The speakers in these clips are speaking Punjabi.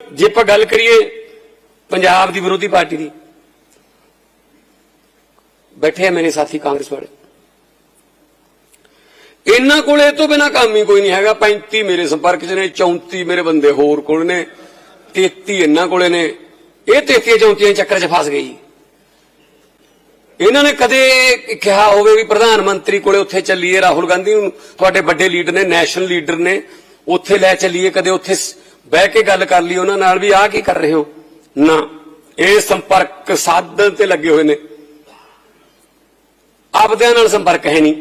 ਜੇ ਆਪਾਂ ਗੱਲ ਕਰੀਏ ਪੰਜਾਬ ਦੀ ਵਿਰੋਧੀ ਪਾਰਟੀ ਦੀ, ਬੈਠੇ ਆ ਮੇਰੇ ਸਾਥੀ ਕਾਂਗਰਸ ਵਾਲੇ। ਇਹਨਾਂ ਕੋਲ ਇਹ ਤੋਂ ਬਿਨਾ ਕੰਮ ਹੀ ਕੋਈ ਨਹੀਂ ਹੈਗਾ। 35 ਮੇਰੇ ਸੰਪਰਕ 'ਚ ਨੇ 34 ਮੇਰੇ ਬੰਦੇ ਹੋਰ ਕੋਲ ਨੇ 33 ਇਹਨਾਂ ਕੋਲੇ ਨੇ। ਇਹ 33 34 ਚੱਕਰ 'ਚ ਫਸ ਗਈ ਇਹਨਾਂ ਨੇ ਕਦੇ ਕਿਹਾ ਹੋਵੇ ਵੀ ਪ੍ਰਧਾਨ ਮੰਤਰੀ ਕੋਲੇ ਉੱਥੇ ਚੱਲੀਏ। ਰਾਹੁਲ ਗਾਂਧੀ ਨੂੰ ਤੁਹਾਡੇ ਵੱਡੇ ਲੀਡਰ ਨੇ, ਨੈਸ਼ਨਲ ਲੀਡਰ ਨੇ। ਉੱਥੇ ਲੈ ਚੱਲੀਏ, ਕਦੇ ਉੱਥੇ ਬਹਿ ਕੇ ਗੱਲ ਕਰ ਲਈ, ਉਹਨਾਂ ਨਾਲ ਵੀ ਆਹ ਕੀ ਕਰ ਰਹੇ ਹੋ? ਨਾ, ਇਹ ਸੰਪਰਕ ਸਾਧਨ ਤੇ ਲੱਗੇ ਹੋਏ ਨੇ। ਆਪਦਿਆਂ ਨਾਲ ਸੰਪਰਕ ਹੈ ਨਹੀਂ।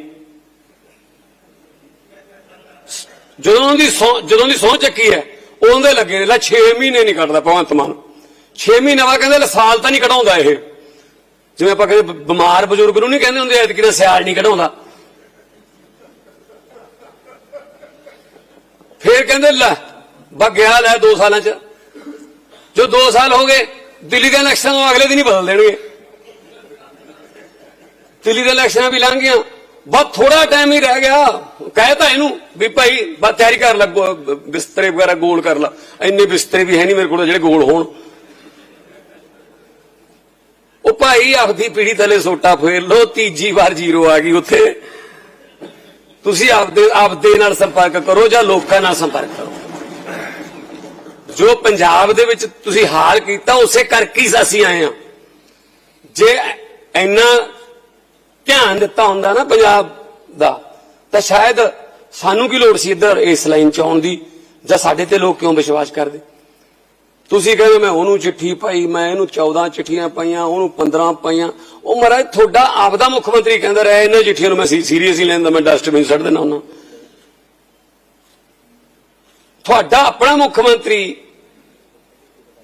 ਜਦੋਂ ਦੀ ਸਹੁੰ- ਜਦੋਂ ਦੀ ਸੌ ਚੱਕੀ ਹੈ, ਉਹਦੇ ਲੱਗੇ ਨੇ, ਲੈ 6 ਮਹੀਨੇ ਨਹੀਂ ਕੱਢਦਾ ਭਗਵੰਤ ਮਾਨ। 6 ਮਹੀਨੇ ਬਾਅਦ ਕਹਿੰਦੇ ਲੈ ਸਾਲ ਤਾਂ ਨਹੀਂ ਕਢਾਉਂਦਾ ਇਹ। ਜਿਵੇਂ ਆਪਾਂ ਕਹਿੰਦੇ ਬ- ਬਿਮਾਰ ਬਜ਼ੁਰਗ ਨੂੰ ਨਹੀਂ ਕਹਿੰਦੇ ਹੁੰਦੇ, ਐਤਕੀ ਦਾ ਸਿਆਲ ਨਹੀਂ ਕਢਾਉਂਦਾ। ਫੇਰ ਕਹਿੰਦੇ ਲੈ ਬਗਿਆ ਲੈ 2 ਸਾਲਾਂ ਚ। ਜੋ 2 ਸਾਲ ਹੋ ਗਏ, ਦਿੱਲੀ ਦੇ ਇਲੈਕਸ਼ਨ ਨੂੰ ਅਗਲੇ ਦਿਨ ਹੀ ਬਦਲ ਦੇਣਗੇ। ਦਿੱਲੀ ਦੇ ਇਲੈਕਸ਼ਨਾਂ ਵੀ ਲੰਘ ਗਈਆਂ। ਬਹੁਤ ਥੋੜਾ ਟਾਈਮ ਹੀ ਰਹਿ ਗਿਆ। ਕਹਿਤਾ ਇਹਨੂੰ ਵੀ ਭਾਈ, ਬਸ ਤਿਆਰੀ ਕਰ ਲੱਗੋ ਬਿਸਤਰੇ ਵਗੈਰਾ ਗੋਲ ਕਰ ਲਾ। ਇੰਨੇ ਬਿਸਤਰੇ ਵੀ ਹੈ ਨਹੀਂ ਮੇਰੇ ਕੋਲ, ਜਿਹੜੇ ਗੋਲ ਹੋਣ। ਉਹ ਭਾਈ ਆਪਦੀ ਪੀੜੀ ਥੱਲੇ ਸੋਟਾ ਫੇਰ ਲੋ ਤੀਜੀ ਵਾਰ ਜ਼ੀਰੋ ਆ ਗਈ ਉੱਥੇ। ਤੁਸੀਂ ਆਪਦੇ ਆਪਦੇ ਨਾਲ ਸੰਪਰਕ ਕਰੋ ਜਾਂ ਲੋਕਾਂ ਨਾਲ ਸੰਪਰਕ ਕਰੋ। ਜੋ ਪੰਜਾਬ ਦੇ ਵਿੱਚ ਤੁਸੀਂ ਹਾਲ ਕੀਤਾ, ਉਸੇ ਕਰਕੇ ਹੀ ਅਸੀਂ ਆਏ ਹਾਂ। ਜੇ ਇੰਨਾ ਧਿਆਨ ਦਿੱਤਾ ਹੁੰਦਾ ਨਾ ਪੰਜਾਬ ਦਾ, ਤਾਂ ਸ਼ਾਇਦ ਸਾਨੂੰ ਕੀ ਲੋੜ ਸੀ ਇੱਧਰ ਇਸ ਲਾਈਨ ਚ ਆਉਣ ਦੀ? ਜਾਂ ਸਾਡੇ ਤੇ ਲੋਕ ਕਿਉਂ ਵਿਸ਼ਵਾਸ ਕਰਦੇ? ਤੁਸੀਂ ਕਹਿੰਦੇ ਮੈਂ ਉਹਨੂੰ ਚਿੱਠੀ ਪਾਈ, ਮੈਂ ਇਹਨੂੰ 14 ਚਿੱਠੀਆਂ ਪਾਈਆਂ, ਉਹਨੂੰ 15 ਪਾਈਆਂ। ਉਹ ਮਹਾਰਾਜ, ਤੁਹਾਡਾ ਆਪਦਾ ਮੁੱਖ ਮੰਤਰੀ ਕਹਿੰਦਾ ਰਿਹਾ, ਇਹਨਾਂ ਚਿੱਠੀਆਂ ਨੂੰ ਮੈਂ ਸੀਰੀਅਸਲੀ ਲੈਂਦਾ ਮੈਂ ਡਸਟਬਿਨ ਸੱਟ ਦੇਣਾ ਉਹਨਾਂ ਤੁਹਾਡਾ ਆਪਣਾ ਮੁੱਖ ਮੰਤਰੀ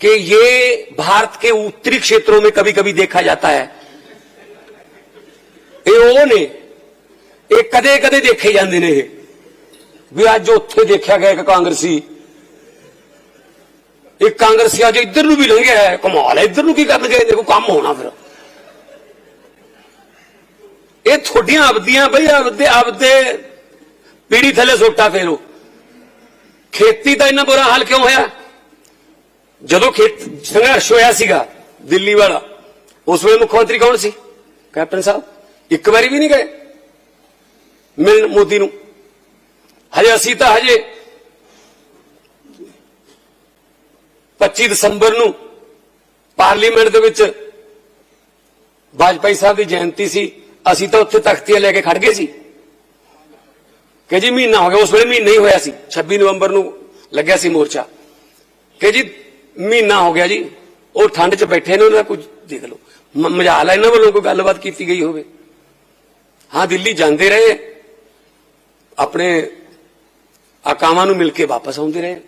कि ये भारत के उत्तरी क्षेत्रों में कभी कभी देखा जाता है ਇਹ ਉਹ ਨੇ ਇਹ ਕਦੇ ਕਦੇ ਦੇਖੇ ਜਾਂਦੇ ਨੇ ਇਹ ਵੀ ਅੱਜ ਉੱਥੇ ਦੇਖਿਆ ਗਿਆ ਇੱਕ ਕਾਂਗਰਸੀ ਇੱਕ ਕਾਂਗਰਸੀ ਅੱਜ ਇੱਧਰ ਨੂੰ ਵੀ ਲੰਘਿਆ ਹੈ ਕਮਾਲ ਹੈ ਇੱਧਰ ਨੂੰ ਕੀ ਕਰਨ ਗਏ ਦੇਖੋ ਕੰਮ ਹੋਣਾ ਫਿਰ ਇਹ ਤੁਹਾਡੀਆਂ ਆਪਦੀਆਂ ਬਈ ਆਪਦੇ ਆਪਦੇ ਪੀੜੀ ਥੱਲੇ ਸੋਟਾ ਫੇਰੋ ਖੇਤੀ ਦਾ ਇੰਨਾ ਬੁਰਾ ਹਾਲ ਕਿਉਂ ਹੋਇਆ ਜਦੋਂ ਖੇਤ ਸੰਘਰਸ਼ ਹੋਇਆ ਸੀਗਾ, ਦਿੱਲੀ ਵਾਲਾ, ਉਸ ਵੇਲੇ ਮੁੱਖ ਮੰਤਰੀ ਕੌਣ ਸੀ? ਕੈਪਟਨ ਸਾਹਿਬ। ਇੱਕ ਵਾਰੀ ਵੀ ਨਹੀਂ ਗਏ ਮਿਲਣ ਮੋਦੀ ਨੂੰ। ਹਜੇ ਅਸੀਂ ਤਾਂ ਹਜੇ 25 ਦਸੰਬਰ ਨੂੰ ਪਾਰਲੀਮੈਂਟ ਦੇ ਵਿੱਚ ਵਾਜਪਾਈ ਸਾਹਿਬ ਦੀ ਜਯੰਤੀ ਸੀ। ਅਸੀਂ ਤਾਂ ਉੱਥੇ ਤਖਤੀਆਂ ਲੈ ਕੇ ਖੜ ਗਏ ਸੀ। ਕਿ ਜੀ ਮਹੀਨਾ ਹੋ ਗਿਆ, ਉਸ ਵੇਲੇ ਮਹੀਨਾ ਹੀ ਹੋਇਆ ਸੀ। 26 ਨਵੰਬਰ ਨੂੰ ਲੱਗਿਆ ਸੀ ਮੋਰਚਾ। ਕਿ ਜੀ ਮਹੀਨਾ ਹੋ ਗਿਆ ਜੀ। ਉਹ ਠੰਡ 'ਚ ਬੈਠੇ ਨੇ ਉਹਨਾਂ ਦਾ ਕੁਝ ਦੇਖ ਲਓ। ਮ- ਮਜਾਲ ਹੈ ਇਹਨਾਂ ਵੱਲੋਂ ਕੋਈ ਗੱਲਬਾਤ ਕੀਤੀ ਗਈ ਹੋਵੇ। ਹਾਂ, ਦਿੱਲੀ ਜਾਂਦੇ ਰਹੇ। ਆਪਣੇ ਆਕਾਵਾਂ ਨੂੰ ਮਿਲ ਕੇ ਵਾਪਸ ਆਉਂਦੇ ਰਹੇ।